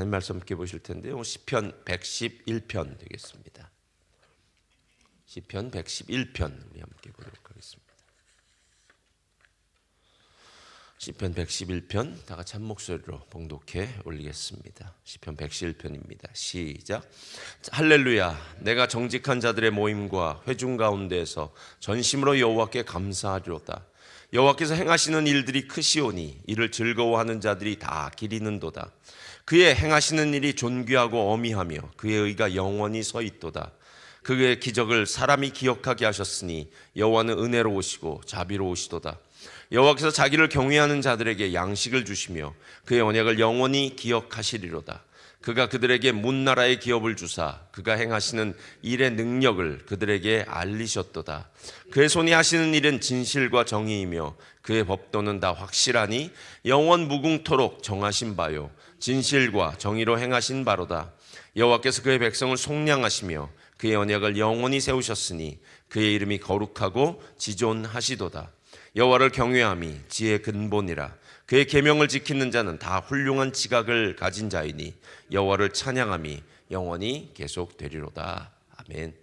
하나님 말씀 함께 보실 텐데요. 시편 111편 되겠습니다. 시편 111편 우리 함께 보도록 하겠습니다. 시편 111편 다 같이 한 목소리로 봉독해 올리겠습니다. 시편 111편입니다. 시작. 할렐루야. 내가 정직한 자들의 모임과 회중 가운데에서 전심으로 여호와께 감사하리로다. 여호와께서 행하시는 일들이 크시오니 이를 즐거워하는 자들이 다 기리는도다. 그의 행하시는 일이 존귀하고 어미하며 그의 의가 영원히 서 있도다. 그의 기적을 사람이 기억하게 하셨으니 여호와는 은혜로우시고 자비로우시도다. 여호와께서 자기를 경외하는 자들에게 양식을 주시며 그의 언약을 영원히 기억하시리로다. 그가 그들에게 문나라의 기업을 주사 그가 행하시는 일의 능력을 그들에게 알리셨도다. 그의 손이 하시는 일은 진실과 정의이며 그의 법도는 다 확실하니 영원 무궁토록 정하신 바요 진실과 정의로 행하신 바로다. 여호와께서 그의 백성을 속량하시며 그의 언약을 영원히 세우셨으니 그의 이름이 거룩하고 지존하시도다. 여호와를 경외함이 지혜의 근본이라 그의 계명을 지키는 자는 다 훌륭한 지각을 가진 자이니 여호와를 찬양함이 영원히 계속되리로다. 아멘.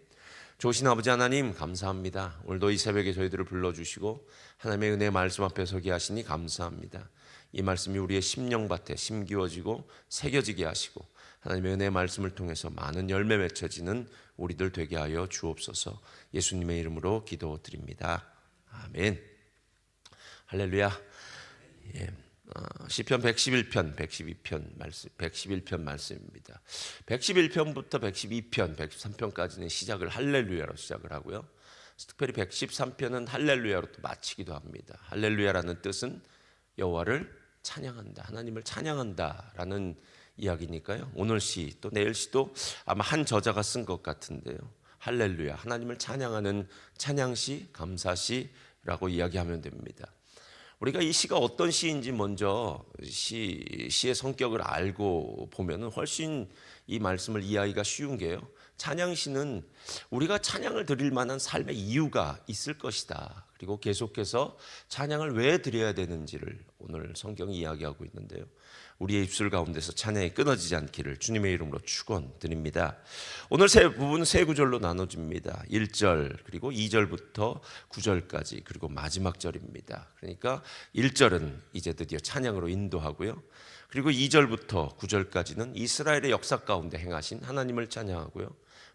좋으신 아버지 하나님 감사합니다. 오늘도 이 새벽에 저희들을 불러주시고 하나님의 은혜 말씀 앞에 서게 하시니 감사합니다. 이 말씀이 우리의 심령밭에 심기워지고 새겨지게 하시고 하나님의 은혜 말씀을 통해서 많은 열매 맺혀지는 우리들 되게 하여 주옵소서 예수님의 이름으로 기도드립니다. 아멘. 할렐루야. 예. 어, 시편 111편, 112편 말씀, 111편 말씀입니다. 111편부터 112편, 113편까지는 시작을 할렐루야로 시작을 하고요. 특별히 113편은 할렐루야로 또 마치기도 합니다. 할렐루야라는 뜻은 여호와를 찬양한다, 하나님을 찬양한다라는 이야기니까요. 오늘 시 또 내일 시도 아마 한 저자가 쓴 것 같은데요. 할렐루야, 하나님을 찬양하는 찬양시, 감사시라고 이야기하면 됩니다. 우리가 이 시가 어떤 시인지 먼저 시, 시의 성격을 알고 보면 훨씬 이 말씀을 이해하기가 쉬운 게요. 찬양시는 우리가 찬양을 드릴 만한 삶의 이유가 있을 것이다. 그리고 계속해서 찬양을 왜 드려야 되는지를 오늘 성경이 이야기하고 있는데요. 우리의 입술 가운데서 찬양이 끊어지지 않기를 주님의 이름으로 축원드립니다. 오늘 세 부분 세 구절로 나눠집니다. 1절 그리고 2절부터 9절까지 그리고 마지막 절입니다. 그러니까 1절은 이제 드디어 찬양으로 인도하고요. 그리고 2절부터 9절까지는 이스라엘의 역사 가운데 행하신 하나님을 찬양하고요.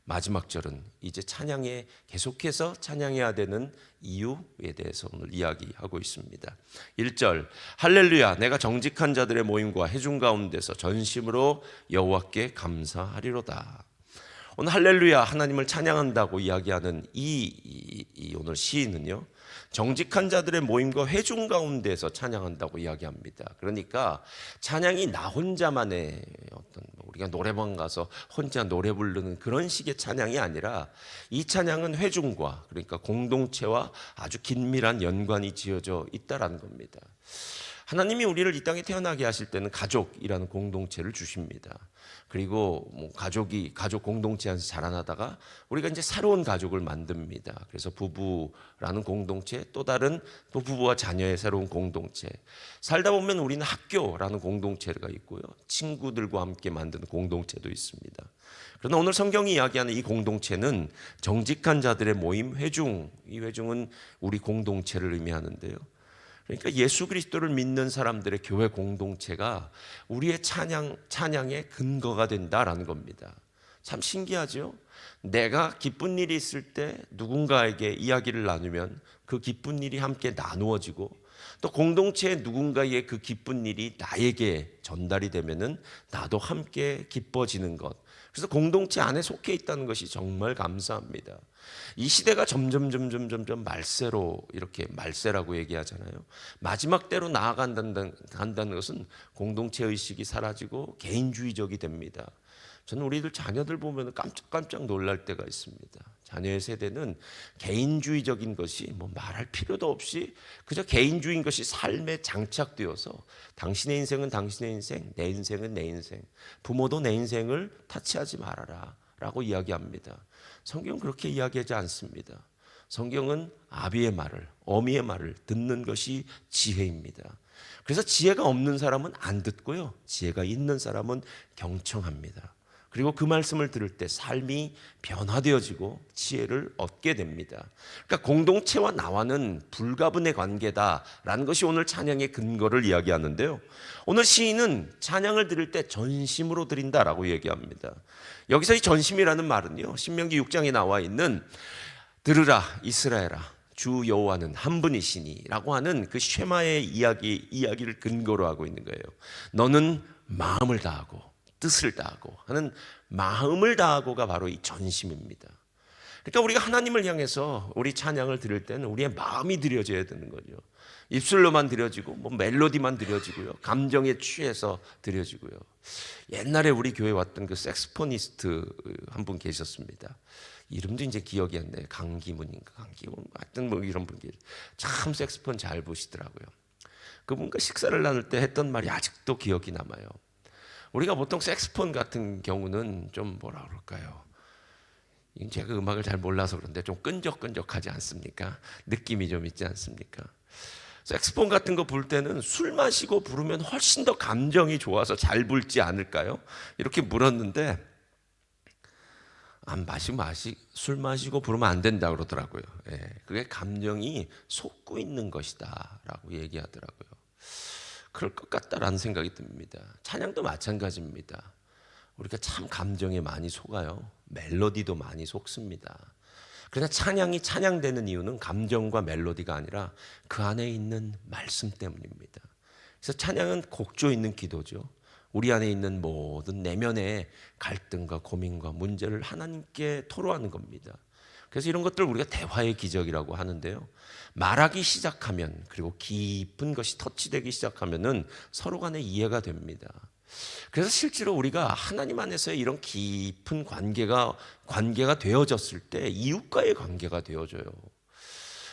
마지막 절은 이제 찬양에 계속해서 찬양해야 되는 이유에 대해서 오늘 이야기하고 있습니다. 1절 할렐루야 내가 정직한 자들의 모임과 회중 가운데서 전심으로 여호와께 감사하리로다. 오늘 할렐루야 하나님을 찬양한다고 이야기하는 이, 이, 이 오늘 시인은요. 정직한 자들의 모임과 회중 가운데서 찬양한다고 이야기합니다. 그러니까 찬양이 나 혼자만의 어떤 뭐 우리가 노래방 가서 혼자 노래 부르는 그런 식의 찬양이 아니라 이 찬양은 회중과 그러니까 공동체와 아주 긴밀한 연관이 지어져 있다라는 겁니다. 하나님이 우리를 이 땅에 태어나게 하실 때는 가족이라는 공동체를 주십니다. 그리고 뭐 가족이 가족 공동체 안에서 자라나다가 우리가 이제 새로운 가족을 만듭니다. 그래서 부부라는 공동체 또 다른 또 부부와 자녀의 새로운 공동체 살다 보면 우리는 학교라는 공동체가 있고요. 친구들과 함께 만드는 공동체도 있습니다. 그러나 오늘 성경이 이야기하는 이 공동체는 정직한 자들의 모임 회중 이 회중은 우리 공동체를 의미하는데요. 그러니까 예수 그리스도를 믿는 사람들의 교회 공동체가 우리의 찬양 찬양의 근거가 된다라는 겁니다. 참 신기하죠? 내가 기쁜 일이 있을 때 누군가에게 이야기를 나누면 그 기쁜 일이 함께 나누어지고 또 공동체의 누군가의 그 기쁜 일이 나에게 전달이 되면은 나도 함께 기뻐지는 것. 그래서 공동체 안에 속해 있다는 것이 정말 감사합니다. 이 시대가 점점 점점 점점 말세로 이렇게 말세라고 얘기하잖아요. 마지막 때로 나아간다는 간다는 것은 공동체 의식이 사라지고 개인주의적이 됩니다. 저는 우리들 자녀들 보면 깜짝깜짝 놀랄 때가 있습니다. 자녀의 세대는 개인주의적인 것이 뭐 말할 필요도 없이 그저 개인주의인 것이 삶에 장착되어서 당신의 인생은 당신의 인생, 내 인생은 내 인생, 부모도 내 인생을 타치하지 말아라 라고 이야기합니다. 성경은 그렇게 이야기하지 않습니다. 성경은 아비의 말을, 어미의 말을 듣는 것이 지혜입니다. 그래서 지혜가 없는 사람은 안 듣고요. 지혜가 있는 사람은 경청합니다. 그리고 그 말씀을 들을 때 삶이 변화되어지고 지혜를 얻게 됩니다. 그러니까 공동체와 나와는 불가분의 관계다라는 것이 오늘 찬양의 근거를 이야기하는데요. 오늘 시인은 찬양을 드릴 때 전심으로 드린다라고 얘기합니다. 여기서 이 전심이라는 말은요. 신명기 6장에 나와 있는 들으라 이스라엘아 주 여호와는 한 분이시니라고 하는 그 쉐마의 이야기 이야기를 근거로 하고 있는 거예요. 너는 마음을 다하고 뜻을 다하고 하는 마음을 다하고가 바로 이 전심입니다. 그러니까 우리가 하나님을 향해서 우리 찬양을 드릴 때는 우리의 마음이 드려져야 되는 거죠. 입술로만 드려지고 뭐 멜로디만 드려지고요. 감정에 취해서 드려지고요. 옛날에 우리 교회 왔던 그 색스포니스트 한 분 계셨습니다. 이름도 이제 기억이 안 나요. 강기문인가 강기문 하여튼 뭐 이런 분 계세요. 참 색스폰 잘 보시더라고요. 그분과 식사를 나눌 때 했던 말이 아직도 기억이 남아요. 우리가 보통 색스폰 같은 경우는 좀 뭐라 그럴까요? 제가 음악을 잘 몰라서 그런데 좀 끈적끈적하지 않습니까? 느낌이 좀 있지 않습니까? 색스폰 같은 거 불 때는 술 마시고 부르면 훨씬 더 감정이 좋아서 잘 불지 않을까요? 이렇게 물었는데 안 마시고 마시 술 마시고 부르면 안 된다 그러더라고요. 예, 그게 감정이 솟고 있는 것이다라고 얘기하더라고요. 그럴 것 같다라는 생각이 듭니다. 찬양도 마찬가지입니다. 우리가 참 감정에 많이 속아요. 멜로디도 많이 속습니다. 그러나 찬양이 찬양되는 이유는 감정과 멜로디가 아니라 그 안에 있는 말씀 때문입니다. 그래서 찬양은 곡조 있는 기도죠. 우리 안에 있는 모든 내면의 갈등과 고민과 문제를 하나님께 토로하는 겁니다. 그래서 이런 것들 우리가 대화의 기적이라고 하는데요. 말하기 시작하면 그리고 깊은 것이 터치되기 시작하면은 서로 간에 이해가 됩니다. 그래서 실제로 우리가 하나님 안에서의 이런 깊은 관계가 관계가 되어졌을 때 이웃과의 관계가 되어져요.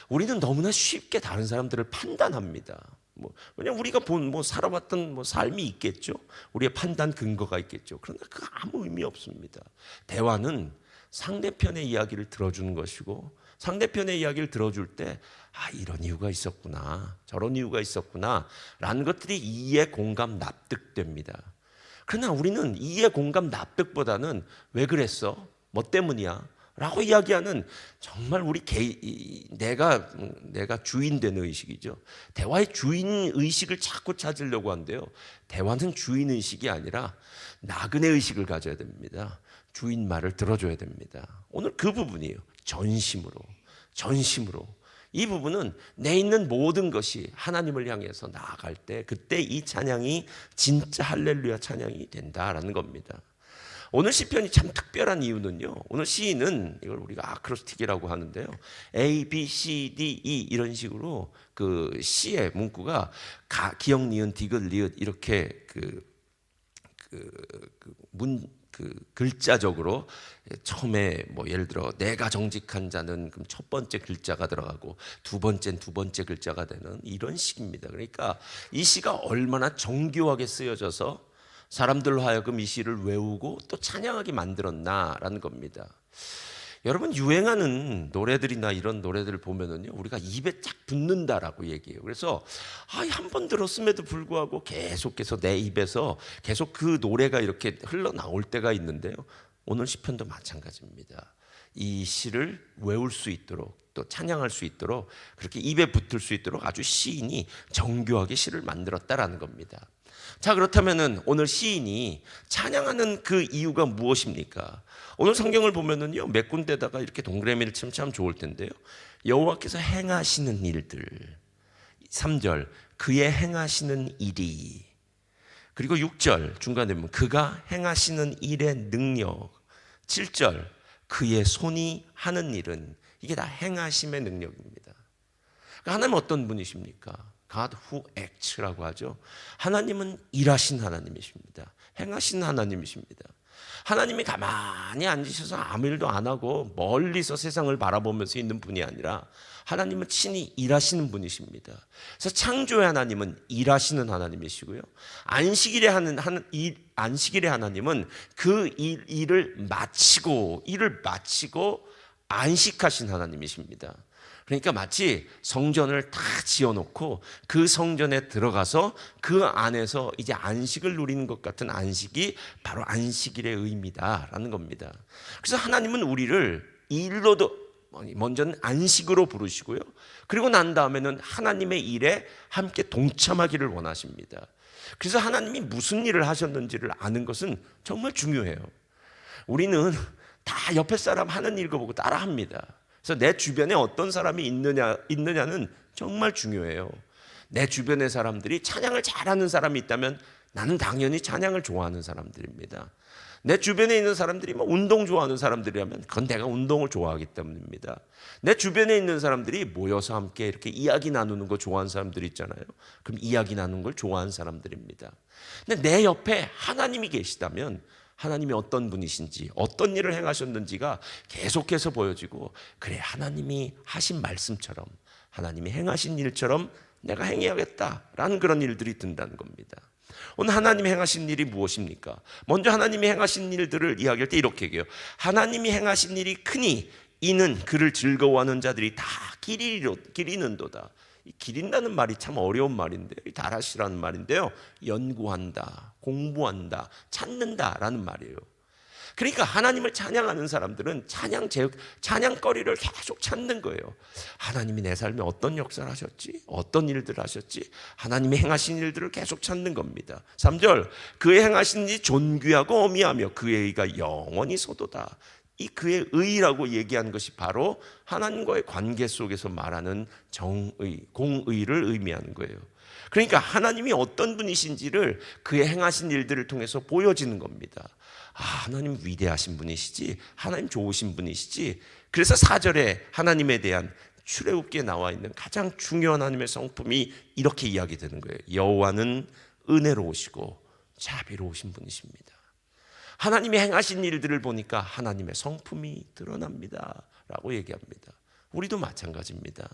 우리는 너무나 쉽게 다른 사람들을 판단합니다. 뭐 왜냐 우리가 본 뭐 살아왔던 뭐 삶이 있겠죠. 우리의 판단 근거가 있겠죠. 그러나 그 아무 의미 없습니다. 대화는 상대편의 이야기를 들어주는 것이고 상대편의 이야기를 들어줄 때 아, 이런 이유가 있었구나. 저런 이유가 있었구나. 라는 것들이 이해, 공감, 납득됩니다. 그러나 우리는 이해, 공감, 납득보다는 왜 그랬어? 뭐 때문이야? 라고 이야기하는 정말 우리 개, 내가, 내가 주인 되는 의식이죠. 대화의 주인 의식을 자꾸 찾으려고 한대요. 대화는 주인 의식이 아니라 나그네 의식을 가져야 됩니다. 주인 말을 들어줘야 됩니다. 오늘 그 부분이에요. 전심으로. 전심으로. 이 부분은 내 있는 모든 것이 하나님을 향해서 나아갈 때 그때 이 찬양이 진짜 할렐루야 찬양이 된다라는 겁니다. 오늘 시편이 참 특별한 이유는요. 오늘 시인은 이걸 우리가 아크로스틱이라고 하는데요. A, B, C, D, E 이런 식으로 그 시의 문구가 가, 기억, 니은, 디귿, 리을 이렇게 그, 그, 그 문, 그 글자적으로 처음에 뭐 예를 들어 내가 정직한 자는 그럼 첫 번째 글자가 들어가고 두 번째는 두 번째 글자가 되는 이런 식입니다. 그러니까 이 시가 얼마나 정교하게 쓰여져서 사람들로 하여금 이 시를 외우고 또 찬양하게 만들었나라는 겁니다. 여러분 유행하는 노래들이나 이런 노래들을 보면은요 우리가 입에 쫙 붙는다라고 얘기해요. 그래서 아, 한번 들었음에도 불구하고 계속해서 내 입에서 계속 그 노래가 이렇게 흘러 나올 때가 있는데요. 오늘 시편도 마찬가지입니다. 이 시를 외울 수 있도록 또 찬양할 수 있도록 그렇게 입에 붙을 수 있도록 아주 시인이 정교하게 시를 만들었다라는 겁니다. 자 그렇다면은 오늘 시인이 찬양하는 그 이유가 무엇입니까? 오늘 성경을 보면은요 몇 군데다가 이렇게 동그라미를 치면 참 좋을 텐데요. 여호와께서 행하시는 일들 3절 그의 행하시는 일이 그리고 6절 중간에 보면 그가 행하시는 일의 능력 7절 그의 손이 하는 일은 이게 다 행하심의 능력입니다. 그러니까 하나님 어떤 분이십니까? God who acts라고 하죠. 하나님은 일하신 하나님이십니다. 행하신 하나님이십니다. 하나님이 가만히 앉으셔서 아무 일도 안 하고 멀리서 세상을 바라보면서 있는 분이 아니라 하나님은 친히 일하시는 분이십니다. 그래서 창조의 하나님은 일하시는 하나님이시고요. 안식일에 하는 안식일의 하나님은 그 일, 일을 마치고 일을 마치고 안식하신 하나님이십니다. 그러니까 마치 성전을 다 지어놓고 그 성전에 들어가서 그 안에서 이제 안식을 누리는 것 같은 안식이 바로 안식일의 의미다라는 겁니다. 그래서 하나님은 우리를 일로도 먼저는 안식으로 부르시고요. 그리고 난 다음에는 하나님의 일에 함께 동참하기를 원하십니다. 그래서 하나님이 무슨 일을 하셨는지를 아는 것은 정말 중요해요. 우리는 다 옆에 사람 하는 일거 보고 따라합니다. 그래서 내 주변에 어떤 사람이 있느냐 있느냐는 정말 중요해요. 내 주변의 사람들이 찬양을 잘하는 사람이 있다면 나는 당연히 찬양을 좋아하는 사람들입니다. 내 주변에 있는 사람들이 뭐 운동 좋아하는 사람들이라면 그건 내가 운동을 좋아하기 때문입니다. 내 주변에 있는 사람들이 모여서 함께 이렇게 이야기 나누는 거 좋아하는 사람들이 있잖아요. 그럼 이야기 나누는 걸 좋아하는 사람들입니다. 근데 내 옆에 하나님이 계시다면 하나님이 어떤 분이신지 어떤 일을 행하셨는지가 계속해서 보여지고 그래 하나님이 하신 말씀처럼 하나님이 행하신 일처럼 내가 행해야겠다라는 그런 일들이 든다는 겁니다. 오늘 하나님이 행하신 일이 무엇입니까? 먼저 하나님이 행하신 일들을 이야기할 때 이렇게 얘기해요. 하나님이 행하신 일이 크니 이는 그를 즐거워하는 자들이 다 기리로, 기리는도다. 이 기린다는 말이 참 어려운 말인데요. 다라시라는 말인데요. 연구한다, 공부한다, 찾는다라는 말이에요. 그러니까 하나님을 찬양하는 사람들은 찬양 제 찬양거리를 계속 찾는 거예요. 하나님이 내 삶에 어떤 역사를 하셨지? 어떤 일들을 하셨지? 하나님이 행하신 일들을 계속 찾는 겁니다. 3절 그의 행하신 일이 존귀하고 어미하며 그의 의가 영원히 소도다. 이 그의 의라고 얘기하는 것이 바로 하나님과의 관계 속에서 말하는 정의, 공의를 의미하는 거예요. 그러니까 하나님이 어떤 분이신지를 그의 행하신 일들을 통해서 보여지는 겁니다. 아, 하나님 위대하신 분이시지. 하나님 좋으신 분이시지. 그래서 4절에 하나님에 대한 출애굽기에 나와 있는 가장 중요한 하나님의 성품이 이렇게 이야기되는 거예요. 여호와는 은혜로우시고 자비로우신 분이십니다. 하나님이 행하신 일들을 보니까 하나님의 성품이 드러납니다. 라고 얘기합니다. 우리도 마찬가지입니다.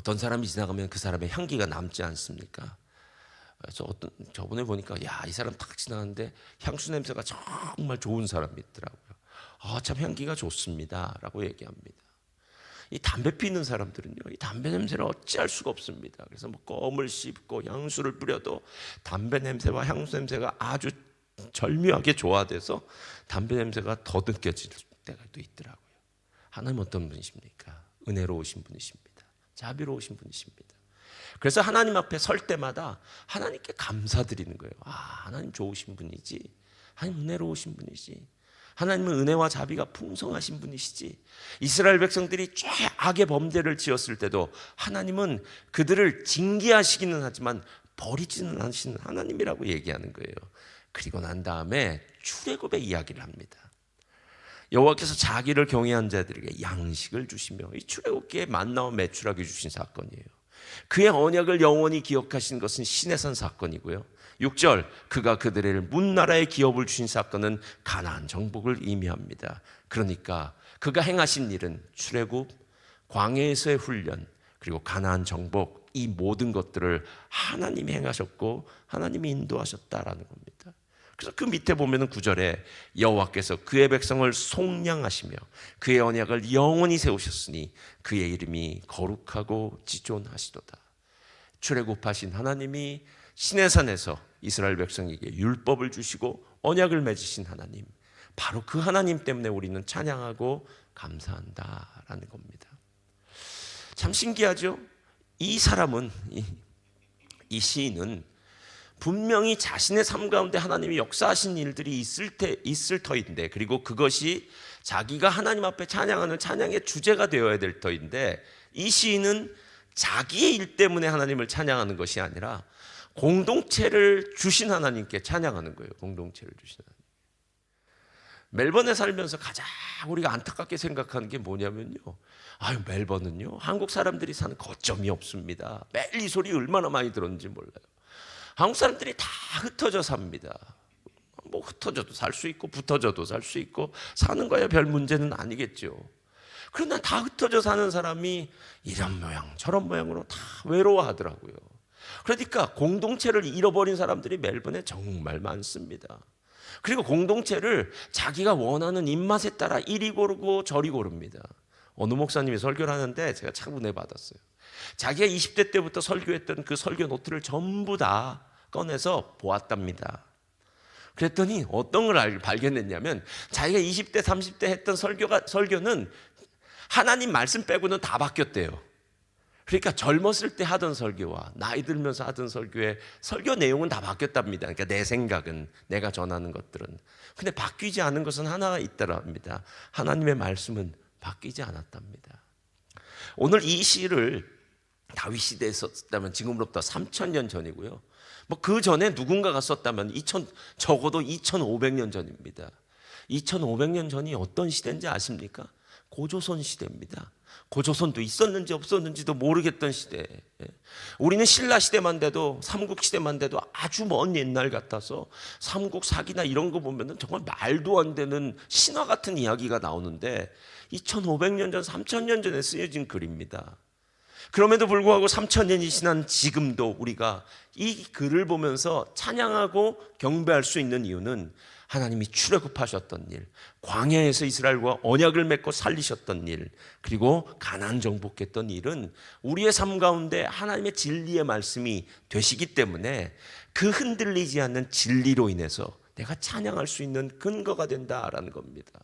음, 어떤 사람이 지나가면 그 사람의 향기가 남지 않습니까? 그래서 어떤 저번에 보니까 야 이 사람 탁 지나갔는데 향수 냄새가 정말 좋은 사람이 있더라고요. 아참 향기가 좋습니다라고 얘기합니다. 이 담배 피는 사람들은요, 이 담배 냄새를 어찌할 수가 없습니다. 그래서 뭐 껌을 씹고 향수를 뿌려도 담배 냄새와 향수 냄새가 아주 절묘하게 조화돼서 담배 냄새가 더 느껴질 때가 또 있더라고요. 하나님 어떤 분이십니까? 은혜로우신 분이십니다. 자비로우신 분이십니다. 그래서 하나님 앞에 설 때마다 하나님께 감사드리는 거예요. 아, 하나님 좋으신 분이지. 하나님 은혜로우신 분이지. 하나님은 은혜와 자비가 풍성하신 분이시지. 이스라엘 백성들이 최악의 범죄를 지었을 때도 하나님은 그들을 징계하시기는 하지만 버리지는 않으시는 하나님이라고 얘기하는 거예요. 그리고 난 다음에 출애굽의 이야기를 합니다. 여호와께서 자기를 경외한 자들에게 양식을 주시며 이 출애굽기에 만나와 매출하게 주신 사건이에요. 그의 언약을 영원히 기억하신 것은 신의 사건이고요. 6절 그가 그들의 문나라의 기업을 주신 사건은 가나안 정복을 의미합니다. 그러니까 그가 행하신 일은 출애굽, 광야에서의 훈련, 그리고 가나안 정복 이 모든 것들을 하나님이 행하셨고 하나님이 인도하셨다라는 겁니다. 그래서 그 밑에 보면은 구절에 여호와께서 그의 백성을 속량하시며 그의 언약을 영원히 세우셨으니 그의 이름이 거룩하고 지존하시도다. 출애굽하신 하나님이 시내산에서 이스라엘 백성에게 율법을 주시고 언약을 맺으신 하나님. 바로 그 하나님 때문에 우리는 찬양하고 감사한다라는 겁니다. 참 신기하죠? 이 사람은 이, 이 시인은 분명히 자신의 삶 가운데 하나님이 역사하신 일들이 있을 테 있을 터인데 그리고 그것이 자기가 하나님 앞에 찬양하는 찬양의 주제가 되어야 될 터인데 이 시인은 자기의 일 때문에 하나님을 찬양하는 것이 아니라 공동체를 주신 하나님께 찬양하는 거예요. 공동체를 주신 하나님. 멜번에 살면서 가장 우리가 안타깝게 생각하는 게 뭐냐면요. 아유, 멜번은요. 한국 사람들이 사는 거점이 없습니다. 이 소리 얼마나 많이 들었는지 몰라요. 한국 사람들이 다 흩어져 삽니다. 뭐 흩어져도 살 수 있고 붙어져도 살 수 있고 사는 거야 별 문제는 아니겠죠. 그러나 다 흩어져 사는 사람이 이런 모양 저런 모양으로 다 외로워하더라고요. 그러니까 공동체를 잃어버린 사람들이 멜번에 정말 많습니다. 그리고 공동체를 자기가 원하는 입맛에 따라 이리 고르고 저리 고릅니다. 어느 목사님이 설교를 하는데 제가 참 은혜 받았어요. 자기가 20대 때부터 설교했던 그 설교 노트를 전부 다 꺼내서 보았답니다. 그랬더니 어떤 걸 알- 발견했냐면 자기가 20대, 30대 했던 설교가 설교는 하나님 말씀 빼고는 다 바뀌었대요. 그러니까 젊었을 때 하던 설교와 나이 들면서 하던 설교의 설교 내용은 다 바뀌었답니다. 그러니까 내 생각은 내가 전하는 것들은 근데 바뀌지 않은 것은 하나가 있더랍니다. 하나님의 말씀은 바뀌지 않았답니다. 오늘 이 시를 다윗 시대에 썼다면 지금으로부터 3천년 전이고요. 뭐 그 전에 누군가가 썼다면 2000 적어도 2,500년 전입니다. 2,500년 전이 어떤 시대인지 아십니까? 고조선 시대입니다. 고조선도 있었는지 없었는지도 모르겠던 시대. 예. 우리는 신라 시대만 돼도 삼국 시대만 돼도 아주 먼 옛날 같아서 삼국 사기나 이런 거 보면은 정말 말도 안 되는 신화 같은 이야기가 나오는데 2,500년 전, 3,000년 전에 쓰여진 글입니다. 그럼에도 불구하고 3천년이 지난 지금도 우리가 이 글을 보면서 찬양하고 경배할 수 있는 이유는 하나님이 출애굽하셨던 일, 광야에서 이스라엘과 언약을 맺고 살리셨던 일, 그리고 가나안 정복했던 일은 우리의 삶 가운데 하나님의 진리의 말씀이 되시기 때문에 그 흔들리지 않는 진리로 인해서 내가 찬양할 수 있는 근거가 된다라는 겁니다.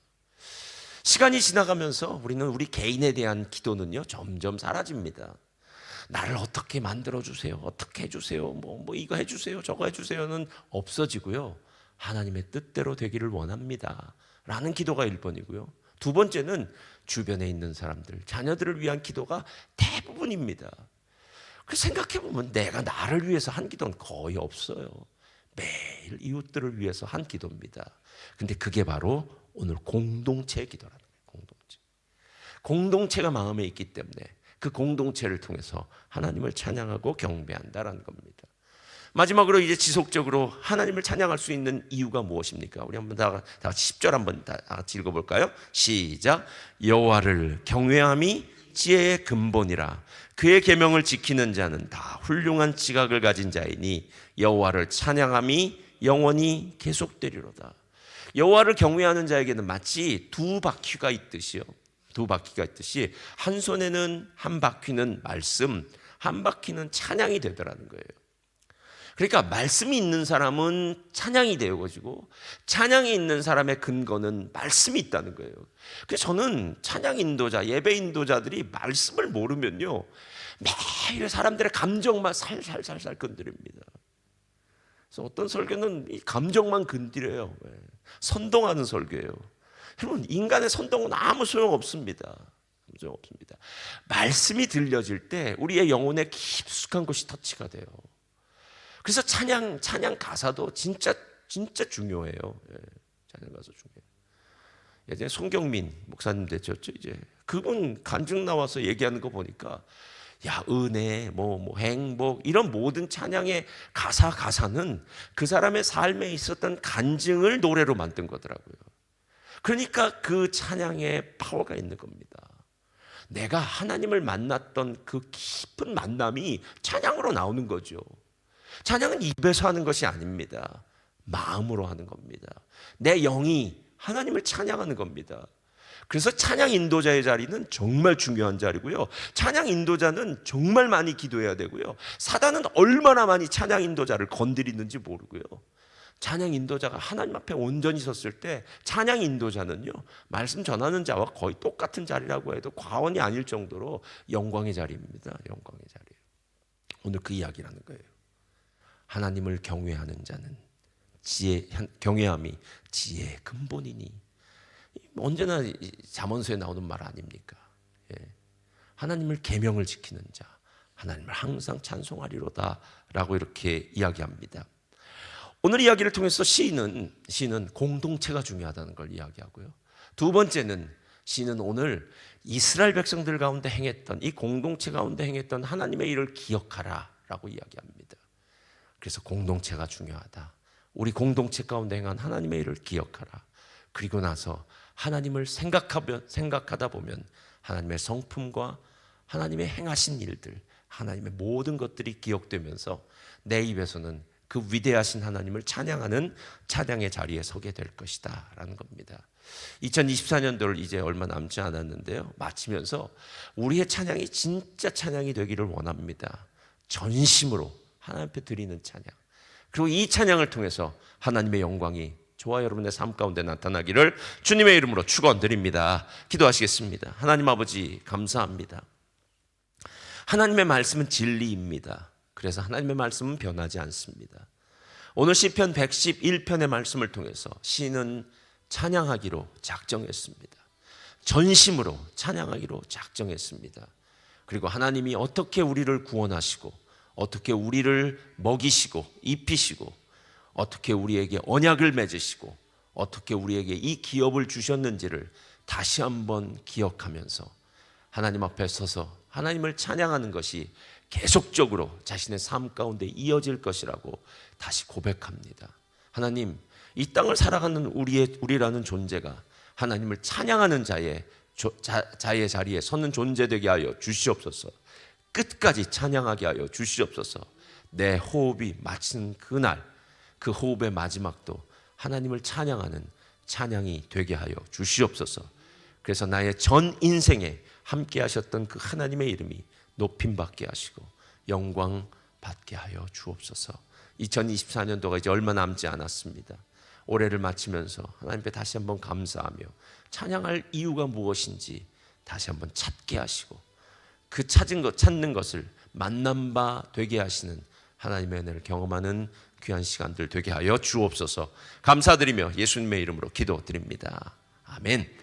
시간이 지나가면서 우리는 우리 개인에 대한 기도는요 점점 사라집니다. 나를 어떻게 만들어 주세요, 어떻게 해주세요, 뭐, 뭐 이거 해주세요, 저거 해주세요는 없어지고요. 하나님의 뜻대로 되기를 원합니다. 라는 기도가 1번이고요. 두 번째는 주변에 있는 사람들, 자녀들을 위한 기도가 대부분입니다. 그 생각해 보면 내가 나를 위해서 한 기도는 거의 없어요. 매일 이웃들을 위해서 한 기도입니다. 근데 그게 바로 오늘 공동체 기도라는 거예요. 공동체. 공동체가 마음에 있기 때문에 그 공동체를 통해서 하나님을 찬양하고 경배한다라는 겁니다. 마지막으로 이제 지속적으로 하나님을 찬양할 수 있는 이유가 무엇입니까? 우리 한번 다, 다 10절 한번 다 같이 읽어볼까요? 시작. 여호와를 경외함이 지혜의 근본이라 그의 계명을 지키는 자는 다 훌륭한 지각을 가진 자이니 여호와를 찬양함이 영원히 계속되리로다. 여호와를 경외하는 자에게는 마치 두 바퀴가 있듯이요. 두 바퀴가 있듯이 한 손에는 한 바퀴는 말씀, 한 바퀴는 찬양이 되더라는 거예요. 그러니까 말씀이 있는 사람은 찬양이 되어 가지고 찬양이 있는 사람의 근거는 말씀이 있다는 거예요. 그래서 저는 찬양 인도자, 예배 인도자들이 말씀을 모르면요 매일 사람들의 감정만 살살살살 건드립니다. 그래서 어떤 설교는 이 감정만 건드려요. 예. 선동하는 설교예요. 여러분 인간의 선동은 아무 소용 없습니다. 소용 없습니다. 말씀이 들려질 때 우리의 영혼에 깊숙한 곳이 터치가 돼요. 그래서 찬양 찬양 가사도 진짜 진짜 중요해요. 예, 찬양 가사 중요해요. 예전에 송경민 목사님 되셨죠 이제 그분 간증 나와서 얘기하는 거 보니까 야 은혜 뭐, 뭐 행복 이런 모든 찬양의 가사 가사는 그 사람의 삶에 있었던 간증을 노래로 만든 거더라고요. 그러니까 그 찬양에 파워가 있는 겁니다. 내가 하나님을 만났던 그 깊은 만남이 찬양으로 나오는 거죠. 찬양은 입에서 하는 것이 아닙니다. 마음으로 하는 겁니다. 내 영이 하나님을 찬양하는 겁니다. 그래서 찬양 인도자의 자리는 정말 중요한 자리고요. 찬양 인도자는 정말 많이 기도해야 되고요. 사단은 얼마나 많이 찬양 인도자를 건드리는지 모르고요. 찬양 인도자가 하나님 앞에 온전히 섰을 때 찬양 인도자는요. 말씀 전하는 자와 거의 똑같은 자리라고 해도 과언이 아닐 정도로 영광의 자리입니다. 영광의 자리예요. 오늘 그 이야기라는 거예요. 하나님을 경외하는 자는 지혜 경외함이 지혜의 근본이니 언제나 잠언서에 나오는 말 아닙니까? 예. 하나님을 계명을 지키는 자, 하나님을 항상 찬송하리로다라고 이렇게 이야기합니다. 오늘 이야기를 통해서 시인은 시는 공동체가 중요하다는 걸 이야기하고요. 두 번째는 시는 오늘 이스라엘 백성들 가운데 행했던 이 공동체 가운데 행했던 하나님의 일을 기억하라라고 이야기합니다. 그래서 공동체가 중요하다. 우리 공동체 가운데 행한 하나님의 일을 기억하라. 그리고 나서 하나님을 생각하면 생각하다 보면 하나님의 성품과 하나님의 행하신 일들, 하나님의 모든 것들이 기억되면서 내 입에서는 그 위대하신 하나님을 찬양하는 찬양의 자리에 서게 될 것이다 라는 겁니다. 2024년도를 이제 얼마 남지 않았는데요. 마치면서 우리의 찬양이 진짜 찬양이 되기를 원합니다. 전심으로 하나님 앞에 드리는 찬양. 그리고 이 찬양을 통해서 하나님의 영광이 저와 여러분의 삶 가운데 나타나기를 주님의 이름으로 축원드립니다. 기도하시겠습니다. 하나님 아버지 감사합니다. 하나님의 말씀은 진리입니다. 그래서 하나님의 말씀은 변하지 않습니다. 오늘 시편 111편의 말씀을 통해서 시인은 찬양하기로 작정했습니다. 전심으로 찬양하기로 작정했습니다. 그리고 하나님이 어떻게 우리를 구원하시고 어떻게 우리를 먹이시고 입히시고 어떻게 우리에게 언약을 맺으시고 어떻게 우리에게 이 기업을 주셨는지를 다시 한번 기억하면서 하나님 앞에 서서 하나님을 찬양하는 것이 계속적으로 자신의 삶 가운데 이어질 것이라고 다시 고백합니다. 하나님, 이 땅을 살아가는 우리의 우리라는 존재가 하나님을 찬양하는 자의 조- 자, 자의 자리에 서는 존재 되게 하여 주시옵소서. 끝까지 찬양하게 하여 주시옵소서. 내 호흡이 마치는 그날 그 호흡의 마지막도 하나님을 찬양하는 찬양이 되게 하여 주시옵소서. 그래서 나의 전 인생에 함께 하셨던 그 하나님의 이름이 높임 받게 하시고 영광 받게 하여 주옵소서. 2024년도가 이제 얼마 남지 않았습니다. 올해를 마치면서 하나님께 다시 한번 감사하며 찬양할 이유가 무엇인지 다시 한번 찾게 하시고 그 찾은 것 찾는 것을 만난 바 되게 하시는 하나님의 은혜를 경험하는 귀한 시간들 되게 하여 주옵소서. 감사드리며 예수님의 이름으로 기도드립니다. 아멘.